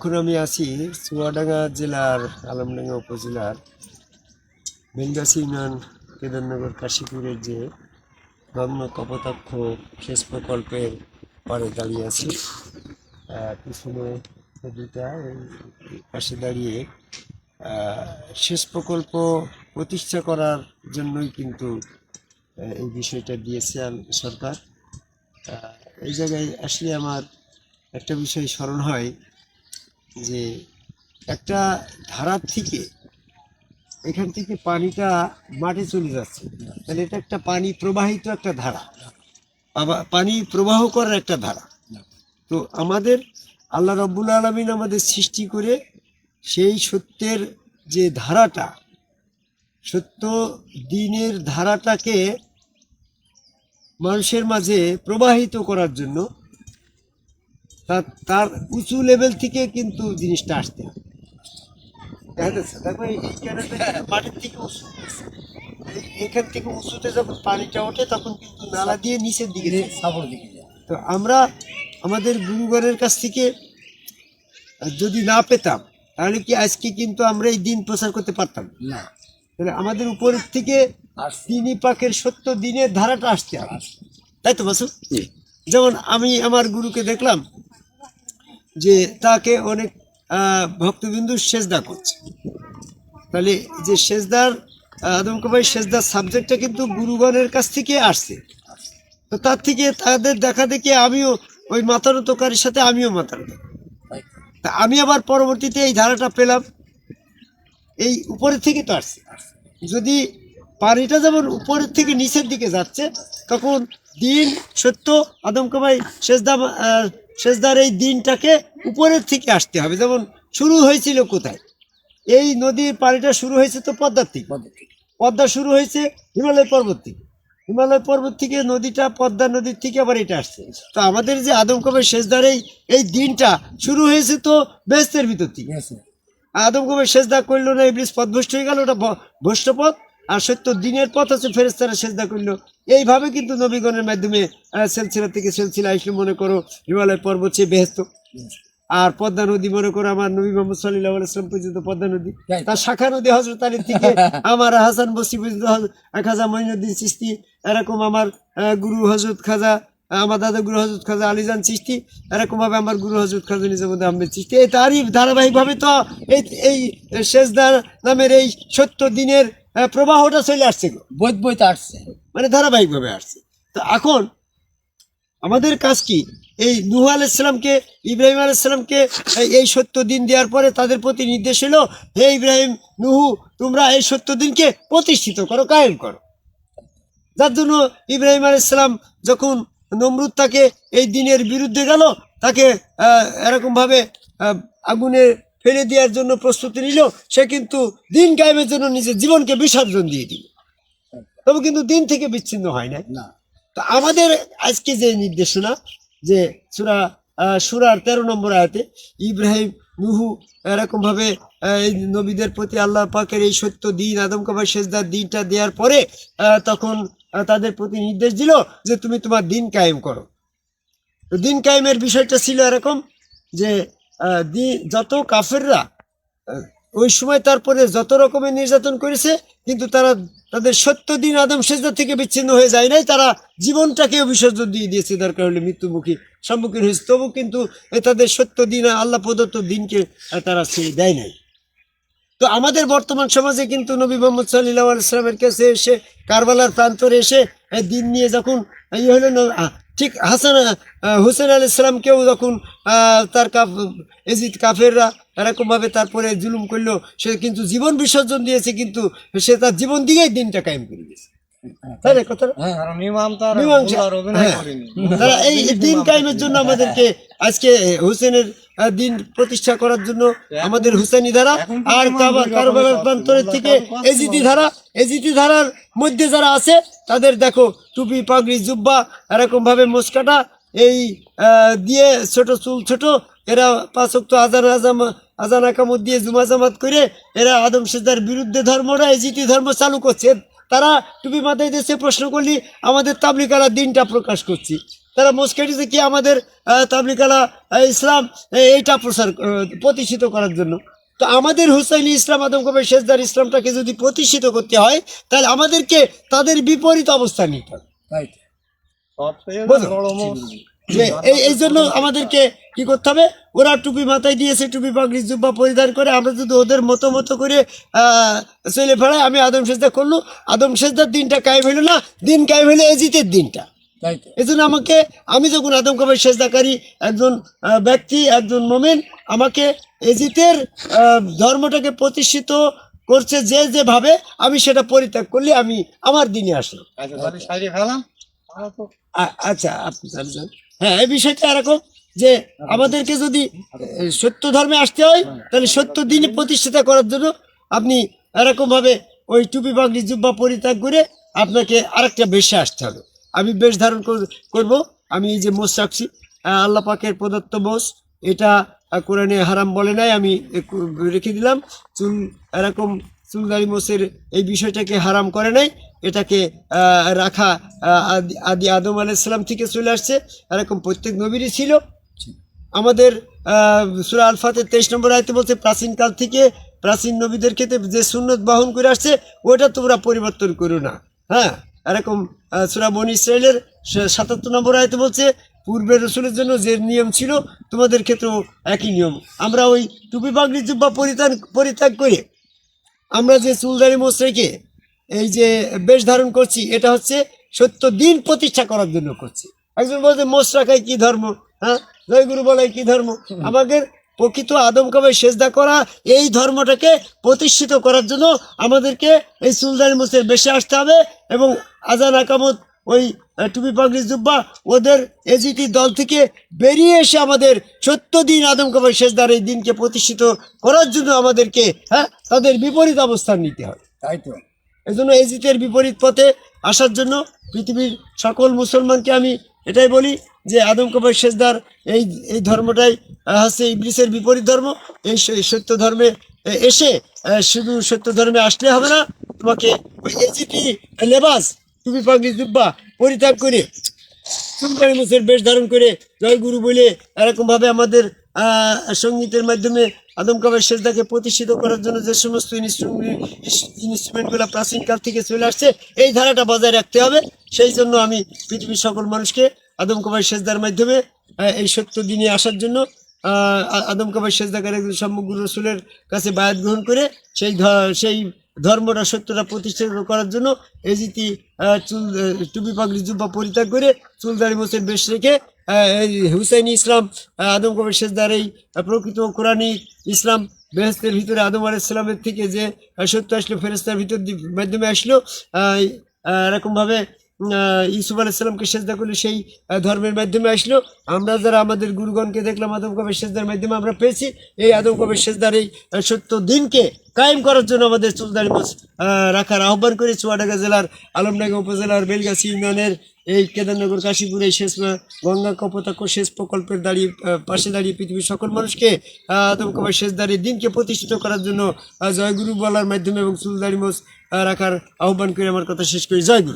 এখন আমি আছি চুয়াডাঙ্গা জেলার, আলমডাঙ্গা উপজেলার, বেলগাছি ইউনিয়ন, কেদারনগর, কাশীপুরের যে গম্য কপোতাক্ষ সেচ প্রকল্পের পরে দাঁড়িয়ে আছি। পিছনে এই পাশে দাঁড়িয়ে সেচ প্রকল্প প্রতিষ্ঠা করার জন্যই কিন্তু এই বিষয়টা দিয়েছে সরকার। এই জায়গায় আসলে আমার একটা বিষয় স্মরণ হয়। যে একটা ধারার থেকে এখান থেকে পানিটা মাঠে চলে যাচ্ছে। তাহলে এটা একটা পানি প্রবাহিত একটা ধারা। পানি প্রবাহ করার একটা ধারা। তো আমাদের আল্লাহ রব্বুল আলমিন আমাদের সৃষ্টি করে সেই সত্যের যে ধারাটা, সত্য দিনের ধারাটাকে মানুষের মাঝে প্রবাহিত করার জন্য তার তার উঁচু লেভেল থেকে কিন্তু জিনিসটা আসতে হবে। দেখা যাচ্ছে দেখো এই মাটির থেকে উঁচু এখান থেকে উঁচুতে যখন পানিটা ওঠে তখন কিন্তু নালা দিয়ে নিচের দিকে। সাপোর্ট দিকে যায়। তো আমরা আমাদের গুরুগণের কাছ থেকে যদি না পেতাম তাহলে কি আজকে কিন্তু আমরা এই দিন প্রচার করতে পারতাম? না। তাহলে আমাদের উপরের থেকে আর তিনি পাকের সত্য দিনের ধারাটা আসতে হবে তাই তো বাসু যেমন আমি আমার গুরুকে দেখলাম যে তাকে অনেক ভক্তবিন্দু সেজদা করছে। তাহলে যে সেজদার আদম সেজদার সাবজেক্টটা কিন্তু গুরুগণের কাছ থেকে আসছে। তো তার থেকে তাদের দেখা দেখে আমিও ওই মাতানতকারীর সাথে আমিও মাতানত তাই। তা আমি আবার পরবর্তীতে এই ধারাটা পেলাম। এই উপরের থেকে তো আসছে। যদি পানিটা যেমন উপরের থেকে নিচের দিকে যাচ্ছে, তখন দিন, সত্য আদমকামাই সেজদা সেজদার এই দিনটাকে উপরের থেকে আসতে হবে। যেমন শুরু হয়েছিল কোথায়? এই নদীর পানিটা শুরু হয়েছে তো পদ্মার থেকে পদ্মা শুরু হয়েছে হিমালয় পর্বত থেকে হিমালয় পর্বত থেকে নদীটা পদ্মা নদীর থেকে আবার এটা আসছে। তো আমাদের যে আদমকবের শেষদার এই এই দিনটা শুরু হয়েছে তো বেস্তের ভিতর থেকে। ঠিক আছে আদমকবের সেজদা করল না ইবলিস পথ ভ্রষ্ট হয়ে গেল ওটা ভ- ভ্রষ্ট পথ আর সত্য দিনের পথ হচ্ছে ফেরেস্তারা সেজদা করল। এইভাবে কিন্তু নবীগণের মাধ্যমে সেলসিলা থেকে সেলসিলা আসলে মনে করো হিমালয় পর্বত সে বেহস্ত। আর পদ্মা নদী মনে করো আমার নবী মোহাম্মদ সাল্লাহ আলাইসলাম পর্যন্ত পদ্মা নদী। তার শাখা নদী হজরত আলীর থেকে আমার হাসান বসি পর্যন্ত খাজা মঈনুদ্দিন চিস্তি এরকম আমার গুরু হজরত খাজা আমার দাদা গুরু হজরত খাজা আলিজান সৃষ্টি এরকম ভাবে আমার গুরু হজরত খাজা নিজামুদ্দিন আহমেদ চিস্তি এই তারই ধারাবাহিকভাবে তো এই এই শেষদার নামের এই সত্য দিনের আহ, প্রবাহটা চলে আসছে। বৈধ বইতে আসছে। মানে ধারাবাহিকভাবে আসছে। তো এখন আমাদের কাজ কি? এই নুহ আলাইসালামকে ইব্রাহিম আলাইসালামকে এই- সত্য দিন দেওয়ার পরে তাদের প্রতি নির্দেশ হলো হে ইব্রাহিম নুহু তোমরা এই সত্য দিনকে প্রতিষ্ঠিত করো কায়েম করো। যার জন্য ইব্রাহিম আলাইসালাম যখন নমরুদ তাকে এই দিনের বিরুদ্ধে গেল তাকে এরকমভাবে আগুনে ফেলে দেওয়ার জন্য প্রস্তুতি নিল সে কিন্তু দিন কায়েমের জন্য নিজের জীবনকে বিসর্জন দিয়ে দিল। তবে কিন্তু দিন থেকে বিচ্ছিন্ন হয় না না। তো আমাদের আজকে যে নির্দেশনা যে সুরা সুরার তেরো নম্বর আয়াতে ইব্রাহিম নুহু এরকম ভাবে এই নবীদের প্রতি আল্লাহ পাকের এই সত্য দিন আদম কাবার শেষদার দিনটা দেওয়ার পরে তখন তাদের প্রতি নির্দেশ দিল যে তুমি তোমার দিন কায়েম করো। তো দিন কায়েমের বিষয়টা ছিল এরকম যে দি- যত কাফেররা ওই সময় তারপরে যত রকমের নির্যাতন করেছে কিন্তু তারা তাদের সত্য দিন আদম সেজদা থেকে বিচ্ছিন্ন হয়ে যায় নাই তারা জীবনটাকেও বিসর্জন দিয়ে দিয়েছে দরকার হলে মৃত্যুমুখী সম্মুখীন হয়েছে। তবু কিন্তু তাদের সত্য দিন আল্লাহ প্রদত্ত দিনকে তারা ছেড়ে দেয় নাই। তো আমাদের বর্তমান সমাজে কিন্তু নবী মোহাম্মদ সাল্লাহ আলাইসলামের কাছে এসে কারবালার প্রান্তরে এসে দিন নিয়ে যখন ইয়ে হলো ন- আহ, ঠিক হাসান হুসেন আল ইসলামকেও যখন তার কাফ এজিদ কাফেররা এরকমভাবে তারপরে জুলুম করল সে কিন্তু জীবন বিসর্জন দিয়েছে কিন্তু সে তার জীবন দিয়েই দিনটা কায়েম করে কথাটা? হ্যাঁ তার হ্যাঁ। করেনি। তারা এই দিন কায়েমের জন্য আমাদেরকে আজকে হুসেনের দিন প্রতিষ্ঠা করার জন্য আমাদের হুসেনি ধারা আর কারবালার প্রান্তরের থেকে এজিটি ধারা এজিটি ধারার মধ্যে যারা আছে তাদের দেখো টুপি পাগড়ি জুব্বা এরকম ভাবে মোসকাটা এই দিয়ে ছোট চুল ছোট এরা পাঁচক্ত আজান আজাম আজান আকামত দিয়ে জুমা জামাত করে এরা আদম সেদার বিরুদ্ধে ধর্মরা এজিটি ধর্ম চালু করছে। তারা টুপি মাথায় দেশে প্রশ্ন করলি আমাদের তাবলিকারা দিনটা প্রকাশ করছি। তারা মোসকেটিতে কি আমাদের আহ, তাবলিকালা ইসলাম এইটা প্রসার প্রতিষ্ঠিত করার জন্য। তো আমাদের হুসাইনি ইসলাম আদম কবে শেষদার ইসলামটাকে যদি প্রতিষ্ঠিত করতে হয় তাহলে আমাদেরকে তাদের বিপরীত অবস্থান নিতে হবে। তাই তো। বোঝো? যে এই এই জন্য আমাদেরকে কি করতে হবে? ওরা টুপি মাথায় দিয়েছে টুপি পাগড়ি জুব্বা পরিধান করে আমরা যদি ওদের মতো মতো করে আহ, চলে ফেড়াই আমি আদম সেজদা করল। আদম সেজদার দিনটা কায়েম হইল না দিন কায়েম হইল এজিতের দিনটা। এই জন্য আমাকে আমি যখন আদম কবে সেজদাকারী একজন ব্যক্তি একজন মোমেন আমাকে এজিতের ধর্মটাকে প্রতিষ্ঠিত করছে যে যেভাবে আমি সেটা পরিত্যাগ করলে আমি আমার দিনে আসলাম। আচ্ছা আচ্ছা আপনি হ্যাঁ এই বিষয়টা এরকম যে আমাদেরকে যদি সত্য ধর্মে আসতে হয় তাহলে সত্য দিনে প্রতিষ্ঠিতা করার জন্য আপনি এরকম ভাবে ওই টুপি পাগড়ি জুব্বা পরিত্যাগ করে আপনাকে আরেকটা বেশে আসতে হবে। আমি বেশ ধারণ কর- করব। আমি এই যে মোষ রাখছি আল্লাহ পাকের প্রদত্ত মোষ, এটা কোরআনে হারাম বলে নাই, আমি রেখে দিলাম। চুল, এরকম চুলদারি মোষের এই বিষয়টাকে হারাম করে নাই, এটাকে রাখা আদি- আদি আদম আলাইসালাম থেকে চলে আসছে। এরকম প্রত্যেক নবীরই ছিল। আমাদের সুরা আলফাতে তেইশ নম্বর আয়তে বলছে প্রাচীনকাল থেকে প্রাচীন নবীদের ক্ষেত্রে যে সুন্নত বহন করে আসছে, ওটা তোমরা পরিবর্তন করো না। হ্যাঁ? এরকম সুরা বন ইসরায়েলের সাতাত্তর নম্বর আয়তে বলছে পূর্বের রসুলের জন্য যে নিয়ম ছিল তোমাদের ক্ষেত্রেও একই নিয়ম। আমরা ওই টুপি পাগড়ি জুব্বা পরিত্যাগ পরিত্যাগ করে আমরা যে চুলদারি মোচ এই যে বেশ ধারণ করছি এটা হচ্ছে সত্য দিন প্রতিষ্ঠা করার জন্য করছি। একজন বলছে মোচ রাখায় কি ধর্ম? হ্যাঁ? জয়গুরু বলাই কি ধর্ম? আমাদের প্রকৃত আদম কবে সেজদা করা এই ধর্মটাকে প্রতিষ্ঠিত করার জন্য আমাদেরকে এই চুলদারি মোচের বেশি আসতে হবে এবং আজান আকামত ওই টুপি পাগড়ি জুব্বা ওদের এজিটি দল থেকে বেরিয়ে এসে আমাদের সত্য দিন আদম শেষদার এই দিনকে প্রতিষ্ঠিত করার জন্য আমাদেরকে হ্যাঁ তাদের বিপরীত অবস্থান নিতে হয়। তাই তো। এই জন্য এজিতের বিপরীত পথে আসার জন্য পৃথিবীর সকল মুসলমানকে আমি এটাই বলি যে আদম শেষদার এই এই ধর্মটাই হচ্ছে ইবলিসের বিপরীত ধর্ম। এই সত্য ধর্মে এসে শুধু সত্য ধর্মে আসলে হবে না তোমাকে ওই এজিটি লেবাস টুপি পাগড়ি জুব্বা পরিত্যাগ করে। সুলতানি মুসের বেশ ধারণ করে জয় গুরু বলে এরকমভাবে আমাদের সঙ্গীতের মাধ্যমে আদম কাবার শেষদাকে প্রতিষ্ঠিত করার জন্য যে সমস্ত ইনস্ট্রুমেন্টগুলো প্রাচীনকাল থেকে চলে আসছে, এই ধারাটা বজায় রাখতে হবে। সেই জন্য আমি পৃথিবীর সকল মানুষকে আদম কাবার শেষদার মাধ্যমে এই সত্য দিনে আসার জন্য আদম কাবার একজন সমগ্র রসুলের কাছে বায়াত গ্রহণ করে সেই সেই ধর্মটা সত্যটা প্রতিষ্ঠিত করার জন্য এজিতি আহ, চুল টুপি পাগড়ি জুব্বা পরিত্যাগ করে চুলদারি মোচের বেশ রেখে হুসাইন ইসলাম আদম কবির শেষদার এই প্রকৃত কোরআনী ইসলাম বেহস্তের ভিতরে আদম আল ইসলামের থেকে যে সত্য আসলো ফেরেস্তার ভিতর মাধ্যমে আসলো এরকমভাবে আহ, ইউসুফ আলাইসাল্লামকে সেজদা করলে সেই ধর্মের মাধ্যমে আসলো। আমরা যারা আমাদের গুরুগণকে দেখলাম আদম সেজদার মাধ্যমে আমরা পেয়েছি। এই আদম কবের সেজদার এই সত্য দিনকে কায়েম করার জন্য আমাদের চুলদারি মাছ রাখার আহ্বান করি। চুয়াডাঙ্গা জেলার আলমডাঙ্গা উপজেলার বেলগাছি ইউনিয়নের এই কেদারনগর কাশীপুর শেষ গঙ্গা কপোতাক্ষ শেষ প্রকল্পের দাঁড়িয়ে পাশে দাঁড়িয়ে পৃথিবীর সকল মানুষকে আহ, আদম কবের সেজদার এই দিনকে প্রতিষ্ঠিত করার জন্য জয়গুরু বলার মাধ্যমে এবং চুলদারি মোচ রাখার আহ্বান করে আমার কথা শেষ করি। জয়গুরু।